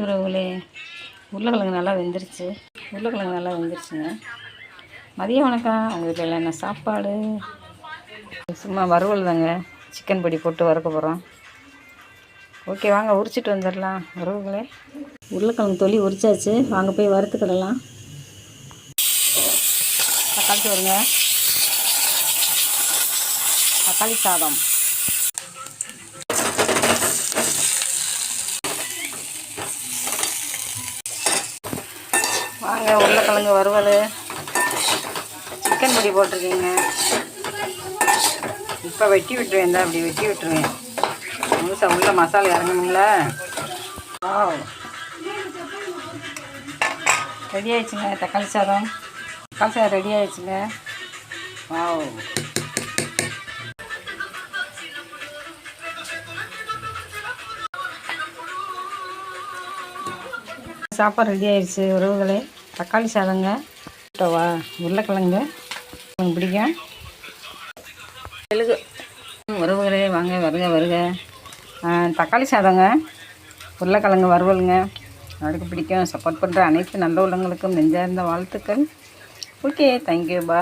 உறவுகளே உருளைக்கிழங்கு நல்லா வெந்துருச்சு. உருளைக்கிழங்கு நல்லா வெந்துருச்சுங்க. மதியம் வணக்கம். உங்களுக்கு வீட்டில் என்ன சாப்பாடு? சும்மா வறுவல் தாங்க சிக்கன் பொடி போட்டு வறுக்க போகிறோம் ஓகே வாங்க உரிச்சிட்டு வந்துடலாம் உறவுகளே. உருளைக்கிழங்கு தொலி உரிச்சாச்சு. வாங்க போய் வறுத்துக்கிடலாம் தக்காளி வருங்க தக்காளி சாதம். வாங்க உருளைக்கிழங்கு வறுவல். சிக்கன் பொடி போட்டிருக்கீங்க. இப்போ வெட்டி விட்டுருவேன் தான் அப்படி வெட்டி விட்டுருவேன். முழுசாக உள்ள மசாலா இறங்கணுங்களா ரெடி ஆயிடுச்சுங்க தக்காளி சாதம். தக்காளி சாதம் ரெடி ஆயிடுச்சுங்க. வாவ். சாப்பாடு ரெடி ஆயிடுச்சு உறவுகளே. தக்காளி சாதங்க வா உருளைக்கிழங்கு உங்களுக்கு பிடிக்கும் தெலுங்கு உறவுகளே வாங்க வருக வருக. தக்காளி சாதங்க உருளைக்கிழங்கு வறுவலுங்க. அதுக்கு பிடிக்கும்? சப்போர்ட் பண்ணுற அனைத்து நல்ல உள்ளங்களுக்கும் நெஞ்சார்ந்த வாழ்த்துக்கள். ஓகே தேங்க்யூ பா